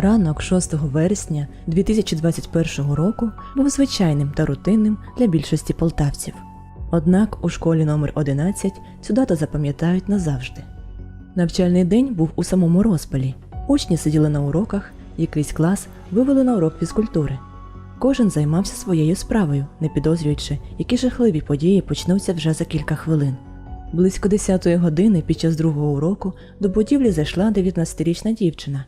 Ранок 6 вересня 2021 року був звичайним та рутинним для більшості полтавців. Однак у школі номер 11 цю дату запам'ятають назавжди. Навчальний день був у самому розпалі. Учні сиділи на уроках, якийсь клас вивели на урок фізкультури. Кожен займався своєю справою, не підозрюючи, які жахливі події почнуться вже за кілька хвилин. Близько 10-ї години під час другого уроку до будівлі зайшла 19-річна дівчина.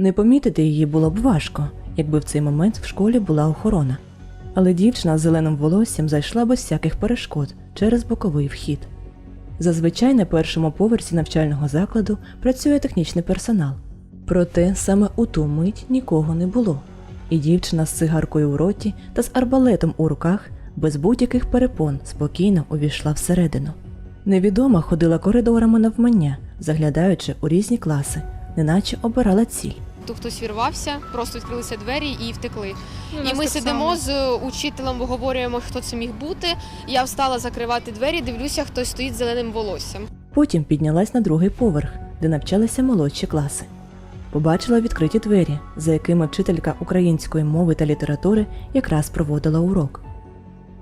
Не помітити її було б важко, якби в цей момент в школі була охорона. Але дівчина з зеленим волоссям зайшла без всяких перешкод через боковий вхід. Зазвичай на першому поверсі навчального закладу працює технічний персонал. Проте саме у ту мить нікого не було, і дівчина з цигаркою у роті та з арбалетом у руках без будь-яких перепон спокійно увійшла всередину. Невідома ходила коридорами навмання, заглядаючи у різні класи, неначе обирала ціль. То хтось вірвався, просто відкрилися двері і втекли. Ну, і ми сидимо з учителем, обговорюємо, хто це міг бути. Я встала закривати двері, дивлюся, хтось стоїть з зеленим волоссям. Потім піднялась на другий поверх, де навчалися молодші класи. Побачила відкриті двері, за якими вчителька української мови та літератури якраз проводила урок.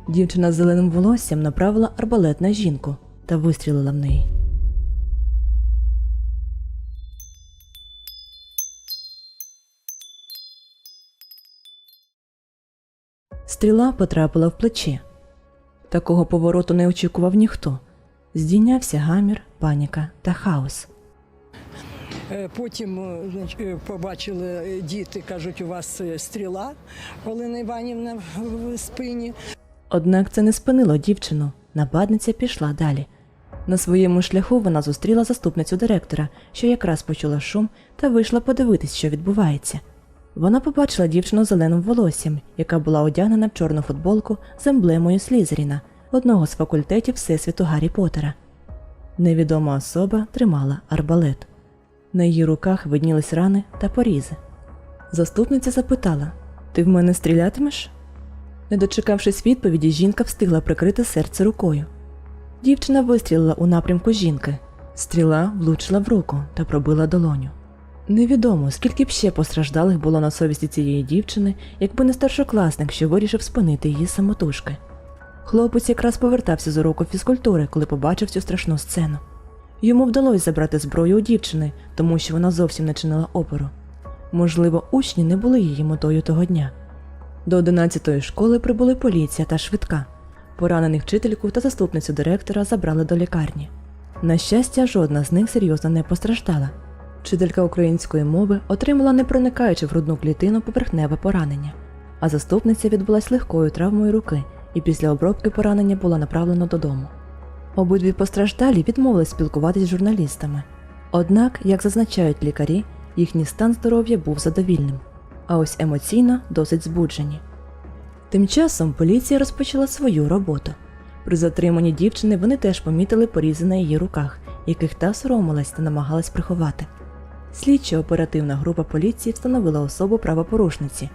Дівчина з зеленим волоссям направила арбалет на жінку та вистрілила в неї. Стріла потрапила в плече. Такого повороту не очікував ніхто. Здійнявся гамір, паніка та хаос. Е, Потім е, е, побачили діти, кажуть, у вас стріла Олена Іванівна в спині. Однак це не спинило дівчину. Нападниця пішла далі. На своєму шляху вона зустріла заступницю директора, що якраз почула шум та вийшла подивитись, що відбувається. Вона побачила дівчину з зеленим волоссям, яка була одягнена в чорну футболку з емблемою Слізеріна, одного з факультетів Всесвіту Гаррі Поттера. Невідома особа тримала арбалет. На її руках виднілись рани та порізи. Заступниця запитала: Ти в мене стрілятимеш? Не дочекавшись відповіді, жінка встигла прикрити серце рукою. Дівчина вистрілила у напрямку жінки. Стріла влучила в руку та пробила долоню. Невідомо, скільки б ще постраждалих було на совісті цієї дівчини, якби не старшокласник, що вирішив спинити її самотужки. Хлопець якраз повертався з уроку фізкультури, коли побачив цю страшну сцену. Йому вдалося забрати зброю у дівчини, тому що вона зовсім не чинила опору. Можливо, учні не були її метою того дня. До 11-ї школи прибули поліція та швидка. Поранених вчительку та заступницю директора забрали до лікарні. На щастя, жодна з них серйозно не постраждала. Вчителька української мови отримала не проникаючи в грудну клітину поверхневе поранення, а заступниця відбулась легкою травмою руки і після обробки поранення була направлена додому. Обидві постраждалі відмовились спілкуватись з журналістами. Однак, як зазначають лікарі, їхній стан здоров'я був задовільним, а ось емоційно досить збуджені. Тим часом поліція розпочала свою роботу. При затриманні дівчини вони теж помітили порізи на її руках, яких та соромилась та намагалась приховати. Слідча оперативна група поліції встановила особу правопорушниці.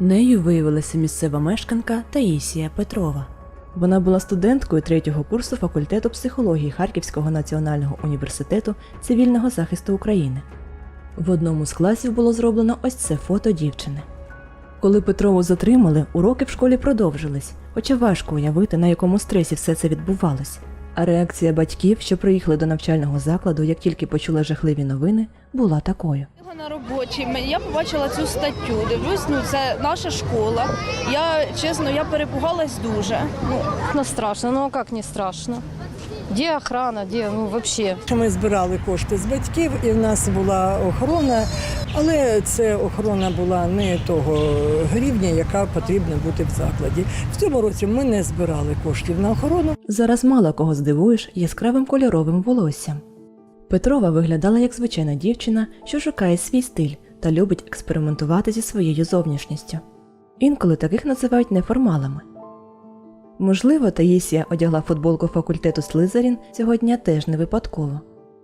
Нею виявилася місцева мешканка Таїсія Петрова. Вона була студенткою третього курсу факультету психології Харківського національного університету цивільного захисту України. В одному з класів було зроблено ось це фото дівчини. Коли Петрову затримали, уроки в школі продовжились, хоча важко уявити, на якому стресі все це відбувалось. А реакція батьків, що приїхали до навчального закладу, як тільки почули жахливі новини, була такою. На роботі. Я побачила цю статтю. Дивлюсь, ну це наша школа. Я чесно, я перепугалась дуже. Ну Ну, страшно, ну а как не страшно? Где охрана, где, ну вообще? Ми збирали кошти з батьків, і в нас була охорона, але це охорона була не того рівня, яка потрібна бути в закладі. В цьому році ми не збирали коштів на охорону. Зараз мало кого здивуєш яскравим кольоровим волоссям. Петрова виглядала як звичайна дівчина, що шукає свій стиль та любить експериментувати зі своєю зовнішністю. Інколи таких називають неформалами. Можливо, Таїсія одягла футболку факультету Слизерін цього дня теж не випадково.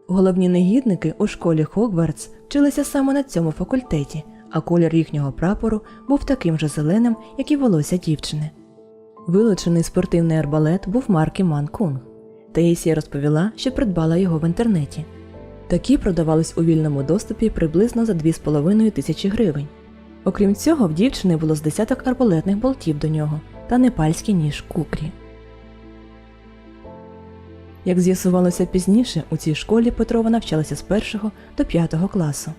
Головні негідники у школі Хогвартс вчилися саме на цьому факультеті, а колір їхнього прапору був таким же зеленим, як і волосся дівчини. Вилучений спортивний арбалет був марки Ман Кунг. Таїсія розповіла, що придбала його в інтернеті. Такі продавались у вільному доступі приблизно за 2,5 тисячі гривень. Окрім цього, в дівчини було з десяток арбалетних болтів до нього та непальський ніж кукрі. Як з'ясувалося пізніше, у цій школі Петрова навчалася з 1 до 5 класу.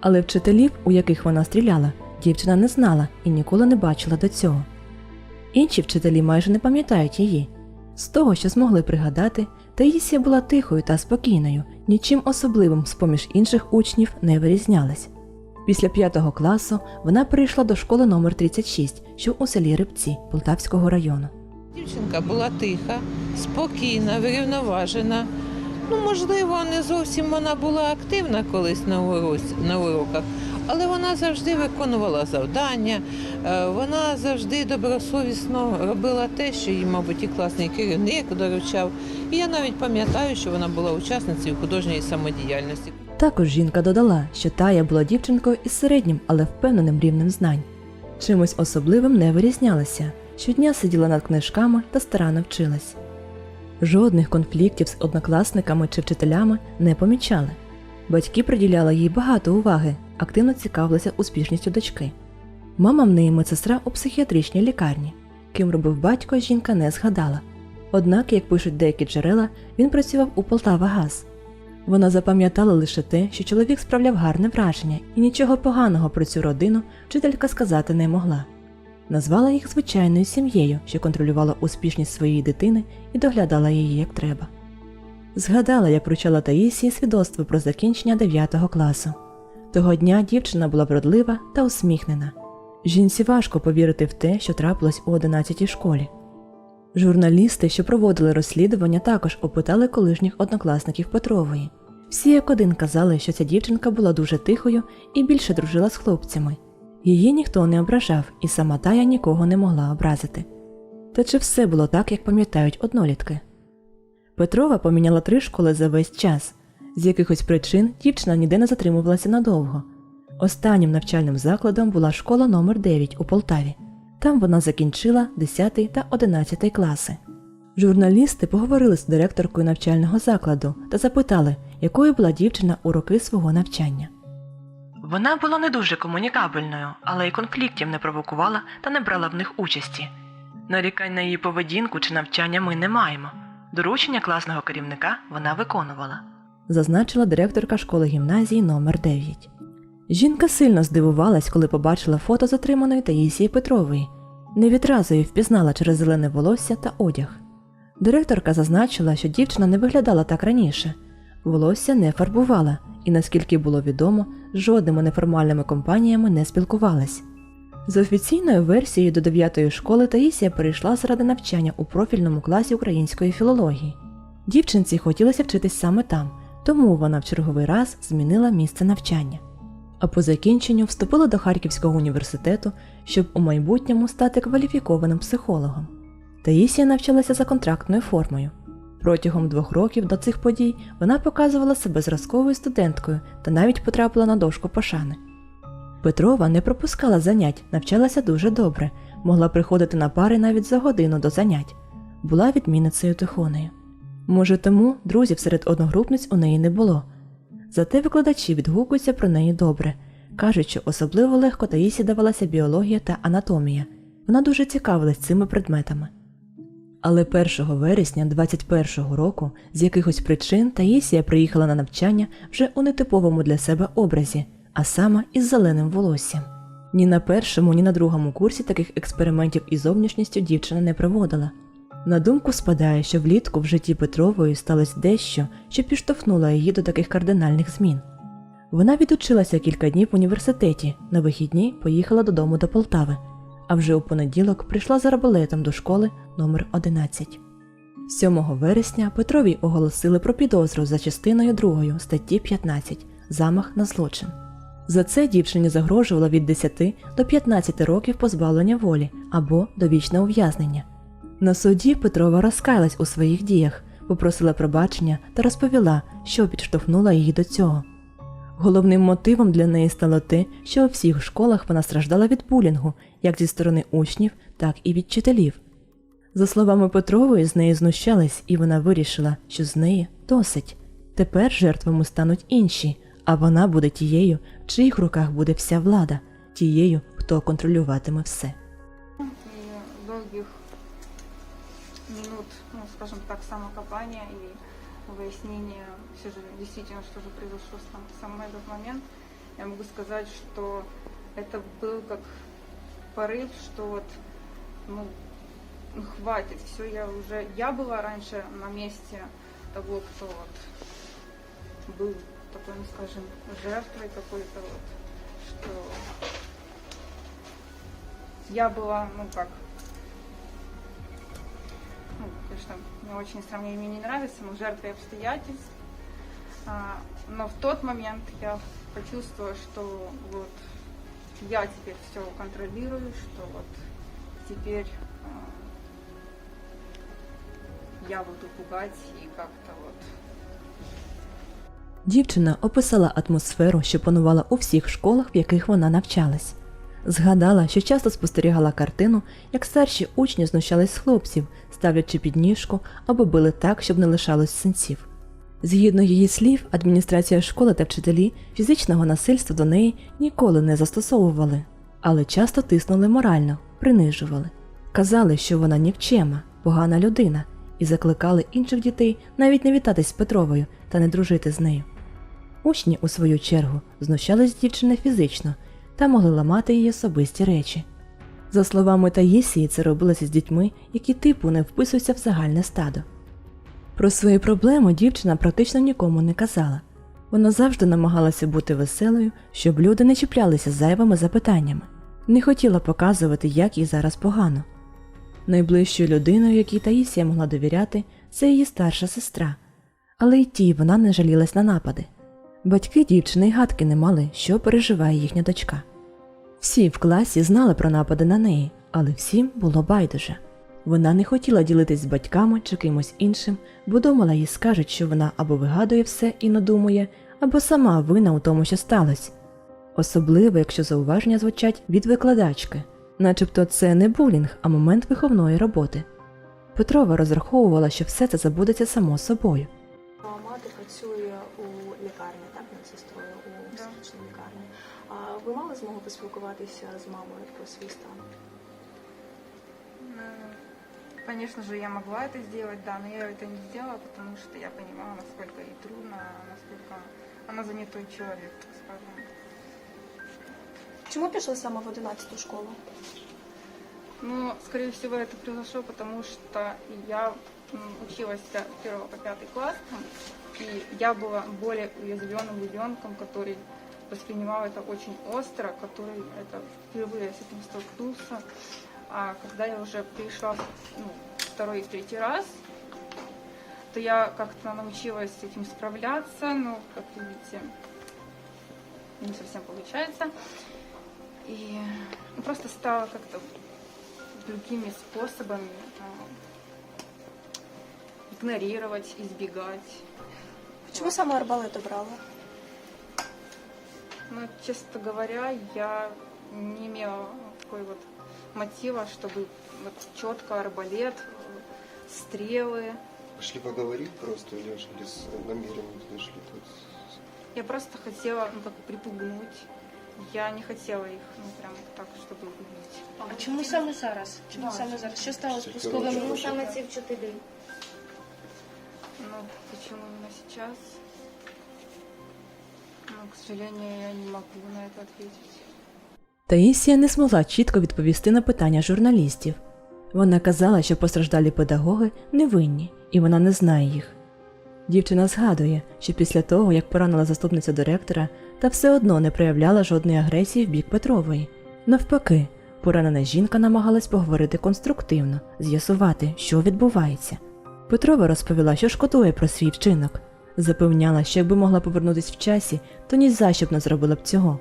Але вчителів, у яких вона стріляла, дівчина не знала і ніколи не бачила до цього. Інші вчителі майже не пам'ятають її. З того, що змогли пригадати, Таїсія була тихою та спокійною, нічим особливим з поміж інших учнів не вирізнялась. Після 5 класу вона перейшла до школи номер 36, що у селі Рибці Полтавського району. Дівчинка була тиха, спокійна, врівноважена. Ну, можливо, не зовсім вона була активна колись на, на уроках, але вона завжди виконувала завдання, е, вона завжди добросовісно робила те, що їй, мабуть, і класний керівник доручав. І я навіть пам'ятаю, що вона була учасницею художньої самодіяльності. Також жінка додала, що Тая була дівчинкою із середнім, але впевненим рівнем знань. Чимось особливим не вирізнялася, щодня сиділа над книжками та старанно вчилась. Жодних конфліктів з однокласниками чи вчителями не помічали. Батьки приділяли їй багато уваги, активно цікавилися успішністю дочки. Мама в неї медсестра у психіатричній лікарні. Ким робив батько, жінка не згадала. Однак, як пишуть деякі джерела, він працював у Полтава Газ. Вона запам'ятала лише те, що чоловік справляв гарне враження, і нічого поганого про цю родину вчителька сказати не могла. Назвала їх звичайною сім'єю, що контролювала успішність своєї дитини і доглядала її як треба. Згадала, як вручала Таїсії свідоцтво про закінчення 9 класу. Того дня дівчина була вродлива та усміхнена. Жінці важко повірити в те, що трапилось у 11 школі. Журналісти, що проводили розслідування, також опитали колишніх однокласників Петрової. Всі як один казали, що ця дівчинка була дуже тихою і більше дружила з хлопцями. Її ніхто не ображав, і сама Тая нікого не могла образити. Та чи все було так, як пам'ятають однолітки? Петрова поміняла три школи за весь час. З якихось причин дівчина ніде не затримувалася надовго. Останнім навчальним закладом була школа номер 9 у Полтаві. Там вона закінчила 10 та 11 класи. Журналісти поговорили з директоркою навчального закладу та запитали, якою була дівчина у роки свого навчання. Вона була не дуже комунікабельною, але й конфліктів не провокувала та не брала в них участі. Нарікань на її поведінку чи навчання ми не маємо. Доручення класного керівника вона виконувала, зазначила директорка школи гімназії номер 9 Жінка сильно здивувалась, коли побачила фото затриманої Таїсії Петрової. Не відразу її впізнала через зелене волосся та одяг. Директорка зазначила, що дівчина не виглядала так раніше, волосся не фарбувала і, наскільки було відомо, з жодними неформальними компаніями не спілкувалась. За офіційною версією до 9-ї школи Таїсія перейшла заради навчання у профільному класі української філології. Дівчинці хотілося вчитись саме там, тому вона в черговий раз змінила місце навчання. А по закінченню вступила до Харківського університету, щоб у майбутньому стати кваліфікованим психологом. Таїсія навчалася за контрактною формою. Протягом двох років до цих подій вона показувала себе зразковою студенткою та навіть потрапила на дошку пошани. Петрова не пропускала занять, навчалася дуже добре, могла приходити на пари навіть за годину до занять, була відмінницею тихонею. Може, тому друзів серед одногрупниць у неї не було. Зате викладачі відгукуються про неї добре, кажуть, що особливо легко Таїсі давалася біологія та анатомія. Вона дуже цікавилась цими предметами. Але 1 вересня 21-го року з якихось причин Таїсія приїхала на навчання вже у нетиповому для себе образі, а саме із зеленим волоссям. Ні на першому, ні на другому курсі таких експериментів із зовнішністю дівчина не проводила. На думку спадає, що влітку в житті Петрової сталося дещо, що підштовхнуло її до таких кардинальних змін. Вона відучилася кілька днів в університеті, на вихідні поїхала додому до Полтави, а вже у понеділок прийшла за арбалетом до школи номер 11 7 вересня Петровій оголосили про підозру за частиною 2 статті 15 замах на злочин. За це дівчині загрожувало від 10 до 15 років позбавлення волі або довічне ув'язнення. На суді Петрова розкаялась у своїх діях, попросила пробачення та розповіла, що підштовхнула її до цього. Головним мотивом для неї стало те, що у всіх школах вона страждала від булінгу, як зі сторони учнів, так і від вчителів. За словами Петрової, з неї знущались, і вона вирішила, що з неї досить. Тепер жертвами стануть інші, а вона буде тією, в чиїх руках буде вся влада, тією, хто контролюватиме все. Минут, ну, скажем так, самокопания и выяснения все же действительно, что же произошло со мной в этот момент, я могу сказать, что это был как порыв, что вот, ну, ну, хватит, все, я уже, я была раньше на месте того, кто вот был такой, ну, скажем, жертвой какой-то вот, что я была, ну как, конечно, мне очень сравнение не нравится, но жертвой обстоятельств. Но в тот момент я почувствовала, что вот я теперь все контролирую, что вот теперь я буду пугать и как-то вот Дівчина описала атмосферу, що панувала у всіх школах, в яких вона навчалась. Згадала, що часто спостерігала картину, як старші учні знущались з хлопців, ставлячи підніжку або били так, щоб не лишалось синців. Згідно її слів, адміністрація школи та вчителі фізичного насильства до неї ніколи не застосовували, але часто тиснули морально, принижували. Казали, що вона нікчема, погана людина, і закликали інших дітей навіть не вітатись з Петровою та не дружити з нею. Учні, у свою чергу, знущались з дівчини фізично та могли ламати її особисті речі. За словами Таїсії, це робилося з дітьми, які типу не вписуються в загальне стадо. Про свої проблеми дівчина практично нікому не казала. Вона завжди намагалася бути веселою, щоб люди не чіплялися зайвими запитаннями, не хотіла показувати, як їй зараз погано. Найближчою людиною, якій Таїсія могла довіряти, це її старша сестра, але й тій вона не жалілась на напади. Батьки дівчини й гадки не мали, що переживає їхня дочка. Всі в класі знали про напади на неї, але всім було байдуже. Вона не хотіла ділитись з батьками чи кимось іншим, бо думала, їй скажуть, що вона або вигадує все і надумує, або сама вина у тому, що сталося. Особливо, якщо зауваження звучать від викладачки, начебто це не булінг, а момент виховної роботи. Петрова розраховувала, що все це забудеться само собою. змогу поспілкуватися з мамою про свій стан? Ну, Конечно же, я могла это сделать, да, но я это не сделала, потому что я понимала, насколько ей трудно, насколько она занятой человек, так скажем. Чому пішли саме в 11 школу? Ну, скорее всего, это произошло, потому что я м, училась с 1 по 5 класс, и я была более уязвленным ребенком, который воспринимал это очень остро, который это впервые с этим столкнулся. А когда я уже перешла ну, второй и третий раз, то я как-то научилась с этим справляться, но, как видите, не совсем получается. И ну, просто стала как-то другими способами а, игнорировать, избегать. Чому саме арбалет обрали? Но, честно говоря, я не имела такой вот мотива, чтобы вот четко арбалет, стрелы. Пришли поговорить просто или, или с намерением зашли тут? Я просто хотела ну, как припугнуть. Я не хотела их, ну, прям так, чтобы убить. А чому саме зараз? Чому саме зараз? Що сталося з пусковим Чому рухом? саме ці вчителі? Ну, почему именно сейчас? Ну, к сожалению, я не могу на это ответить. Таїсія не змогла чітко відповісти на питання журналістів. Вона казала, що постраждалі педагоги невинні, і вона не знає їх. Дівчина згадує, що після того, як поранила заступниця директора, та все одно не проявляла жодної агресії в бік Петрової. Навпаки, поранена жінка намагалась поговорити конструктивно, з'ясувати, що відбувається. Петрова розповіла, що шкодує про свій вчинок. Запевняла, що якби могла повернутись в часі, то ні за що б не зробила б цього.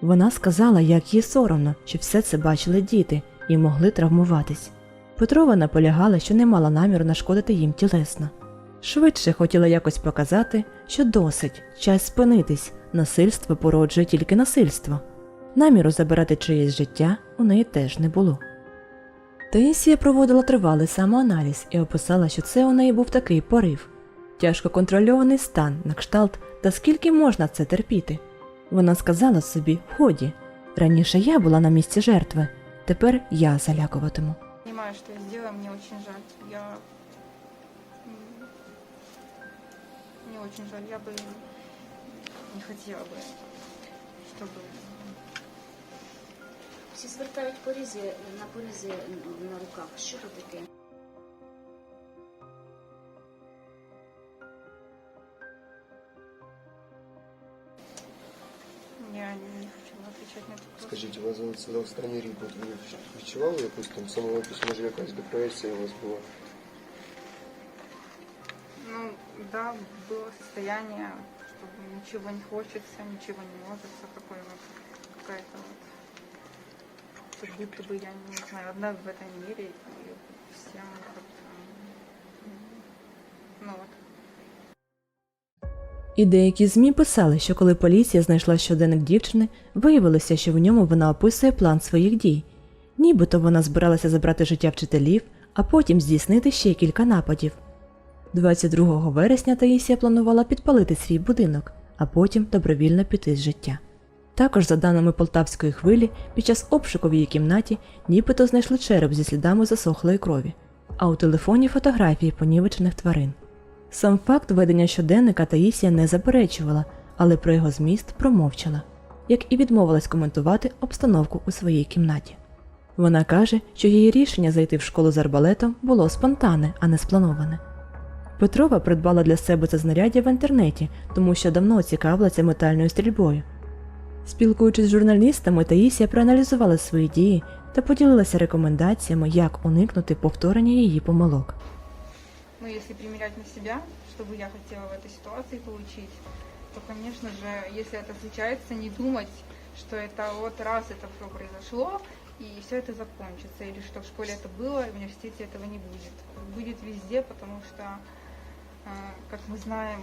Вона сказала, як їй соромно, що все це бачили діти і могли травмуватись. Петрова наполягала, що не мала наміру нашкодити їм тілесно. Швидше хотіла якось показати, що досить, час спинитись, насильство породжує тільки насильство. Наміру забирати чиєсь життя у неї теж не було. Таїсія проводила тривалий самоаналіз і описала, що це у неї був такий порив Тяжко контрольований стан на кшталт, та скільки можна це терпіти. Вона сказала собі годі. Раніше я була на місці жертви, тепер я залякуватиму. Понимаю, что я сделала, мне очень жаль. Я... м, Мне очень жаль. Я бы не хотела бы, чтобы... Всі звертають порізи на порізи на руках. Що це таке? Я не хочу отвечать на этот вопрос. Скажіть, у вас за- за останній рік от ви відчували якусь там самоопись, може якась депресія у вас була? Ну, да, было состояние, что ничего не хочется, ничего не может, такое вот какая-то вот, как будто бы я не знаю, одна в этом мире и всем как-то, м, ну вот. І деякі ЗМІ писали, що коли поліція знайшла щоденник дівчини, виявилося, що в ньому вона описує план своїх дій. Нібито вона збиралася забрати життя вчителів, а потім здійснити ще кілька нападів. 22 вересня Таїсія планувала підпалити свій будинок, а потім добровільно піти з життя. Також, за даними полтавської хвилі, під час обшуку в її кімнаті нібито знайшли череп зі слідами засохлої крові, а у телефоні фотографії понівечених тварин. Сам факт ведення щоденника Таїсія не заперечувала, але про його зміст промовчала, як і відмовилась коментувати обстановку у своїй кімнаті. Вона каже, що її рішення зайти в школу з арбалетом було спонтанне, а не сплановане. Петрова придбала для себе це знаряддя в інтернеті, тому що давно цікавилася метальною стрільбою. Спілкуючись з журналістами, Таїсія проаналізувала свої дії та поділилася рекомендаціями, як уникнути повторення її помилок. Ну, если примерять на себя, что бы я хотела в этой ситуации получить, то, конечно же, если это случается, не думать, что это вот раз это все произошло, и все это закончится, или что в школе это было, и в университете этого не будет. Будет везде, потому что, э, как мы знаем,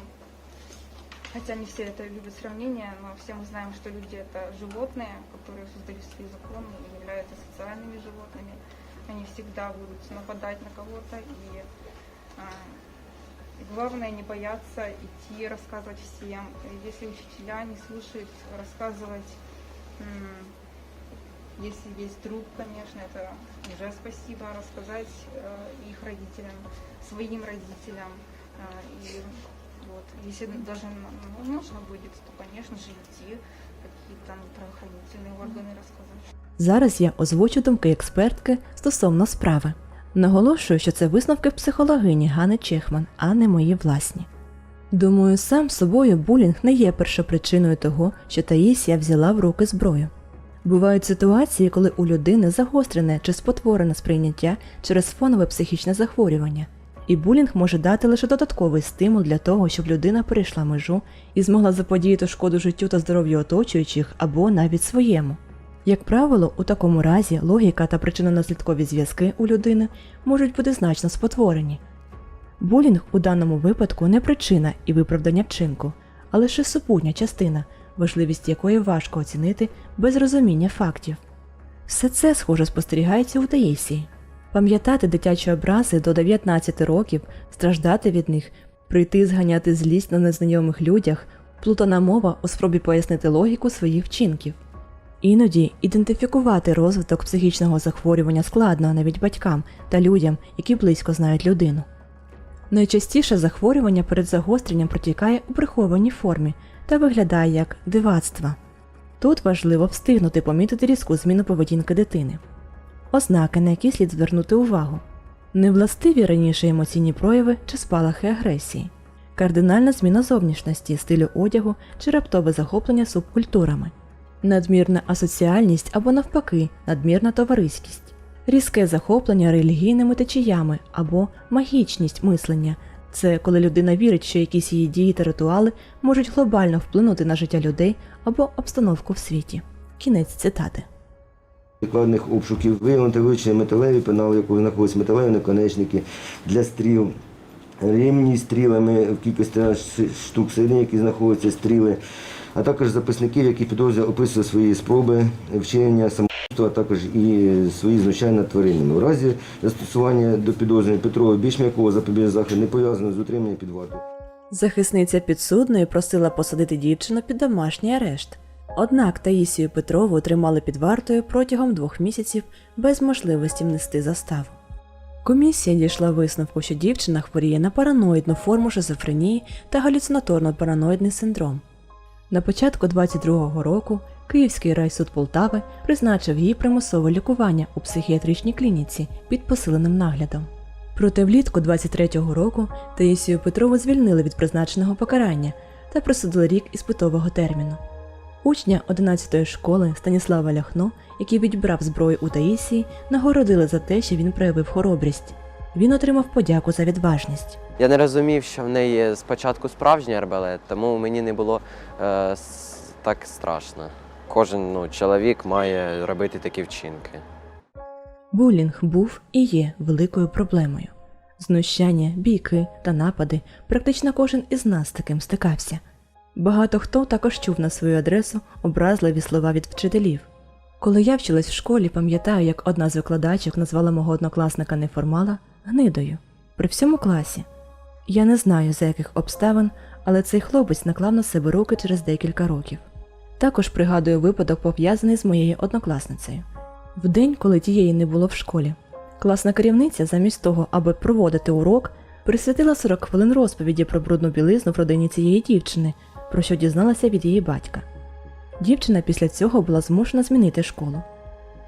хотя не все это любят сравнение, но все мы знаем, что люди это животные, которые создали свои законы и являются социальными животными. Они всегда будут нападать на кого-то и Главное не бояться идти рассказывать всем. Если учителя не слушают, рассказывать, м, если есть друг, конечно, это уже спасибо, рассказать э, их родителям, своим родителям. Э, и вот, если даже м, нужно будет, то, конечно же, идти в какие-то правоохранительные органы рассказать. Зараз я озвучу думки експертки стосовно справи. Наголошую, що це висновки психологині Гани Чехман, а не мої власні. Думаю, сам собою булінг не є першопричиною того, що Таїсія взяла в руки зброю. Бувають ситуації, коли у людини загострене чи спотворене сприйняття через фонове психічне захворювання, і булінг може дати лише додатковий стимул для того, щоб людина перейшла межу і змогла заподіяти шкоду життю та здоров'ю оточуючих або навіть своєму. Як правило, у такому разі логіка та причинно-наслідкові зв'язки у людини можуть бути значно спотворені. Булінг у даному випадку не причина і виправдання вчинку, а лише супутня частина, важливість якої важко оцінити без розуміння фактів. Все це, схоже, спостерігається у Таїсії. Пам'ятати дитячі образи до 19 років, страждати від них, прийти зганяти злість на незнайомих людях, плутана мова у спробі пояснити логіку своїх вчинків. Іноді ідентифікувати розвиток психічного захворювання складно навіть батькам та людям, які близько знають людину. Найчастіше захворювання перед загостренням протікає у прихованій формі та виглядає як дивацтво. Тут важливо встигнути помітити різку зміну поведінки дитини. Ознаки, на які слід звернути увагу, невластиві раніше емоційні прояви чи спалахи агресії, кардинальна зміна зовнішності, стилю одягу чи раптове захоплення субкультурами надмірна асоціальність або навпаки надмірна товариськість, різке захоплення релігійними течіями або магічність мислення це коли людина вірить, що якісь її дії та ритуали можуть глобально вплинути на життя людей або обстановку в світі. Кінець цитати. Прикладних обшуків виявлено та металеві пенали, якого знаходяться металеві наконечники для стріл, ремні з стрілами в кількості штук, середині, які знаходяться стріли, а також записників, які підрозділ описували свої спроби вчинення самогубства, а також і свої знущання над тваринами. У разі застосування до підозрюваного Петрова більш м'якого запобіжного заходу не пов'язано з утриманням під вартою. Захисниця підсудної просила посадити дівчину під домашній арешт. Однак Таїсію Петрову тримали під вартою протягом двох місяців без можливості внести заставу. Комісія дійшла висновку, що дівчина хворіє на параноїдну форму шизофренії та галюцинаторно-параноїдний синдром. На початку 22-го року Київський райсуд Полтави призначив їй примусове лікування у психіатричній клініці під посиленим наглядом. Проте влітку 23-го року Таїсію Петрову звільнили від призначеного покарання та присудили рік іспитового терміну. Учня 11-ї школи Станіслава Ляхно, який відібрав зброю у Таїсії, нагородили за те, що він проявив хоробрість. Він отримав подяку за відважність. Я не розумів, що в неї спочатку справжній арбалет, тому мені не було е, так страшно. Кожен ну, чоловік має робити такі вчинки. Булінг був і є великою проблемою. Знущання, бійки та напади практично кожен із нас з таким стикався. Багато хто також чув на свою адресу образливі слова від вчителів. Коли я вчилась в школі, пам'ятаю, як одна з викладачок назвала мого однокласника неформала гнидою при всьому класі. Я не знаю, за яких обставин, але цей хлопець наклав на себе руки через декілька років. Також пригадую випадок, пов'язаний з моєю однокласницею. В день, коли тієї не було в школі, класна керівниця, замість того, аби проводити урок, присвятила 40 хвилин розповіді про брудну білизну в родині цієї дівчини, про що дізналася від її батька. Дівчина після цього була змушена змінити школу.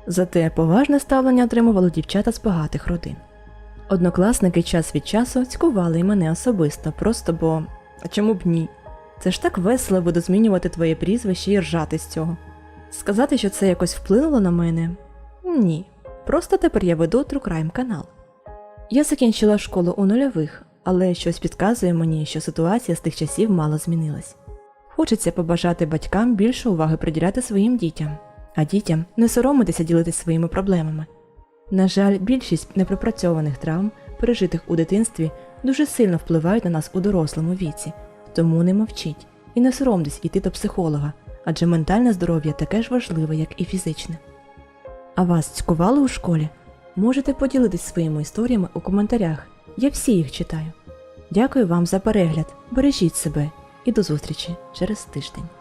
Зате поважне ставлення отримували дівчата з багатих родин. Однокласники час від часу цькували й мене особисто, просто бо. А чому б ні? Це ж так весело буде змінювати твоє прізвище і ржати з цього. Сказати, що це якось вплинуло на мене? Ні. Просто тепер я веду Crime канал. Я закінчила школу у нульових, але щось підказує мені, що ситуація з тих часів мало змінилась. Хочеться побажати батькам більше уваги приділяти своїм дітям, а дітям не соромитися ділитись своїми проблемами. На жаль, більшість непропрацьованих травм, пережитих у дитинстві, дуже сильно впливають на нас у дорослому віці, тому не мовчіть і не соромтесь йти до психолога, адже ментальне здоров'я таке ж важливе, як і фізичне. А вас цькували у школі? Можете поділитись своїми історіями у коментарях. Я всі їх читаю. Дякую вам за перегляд. Бережіть себе і до зустрічі через тиждень.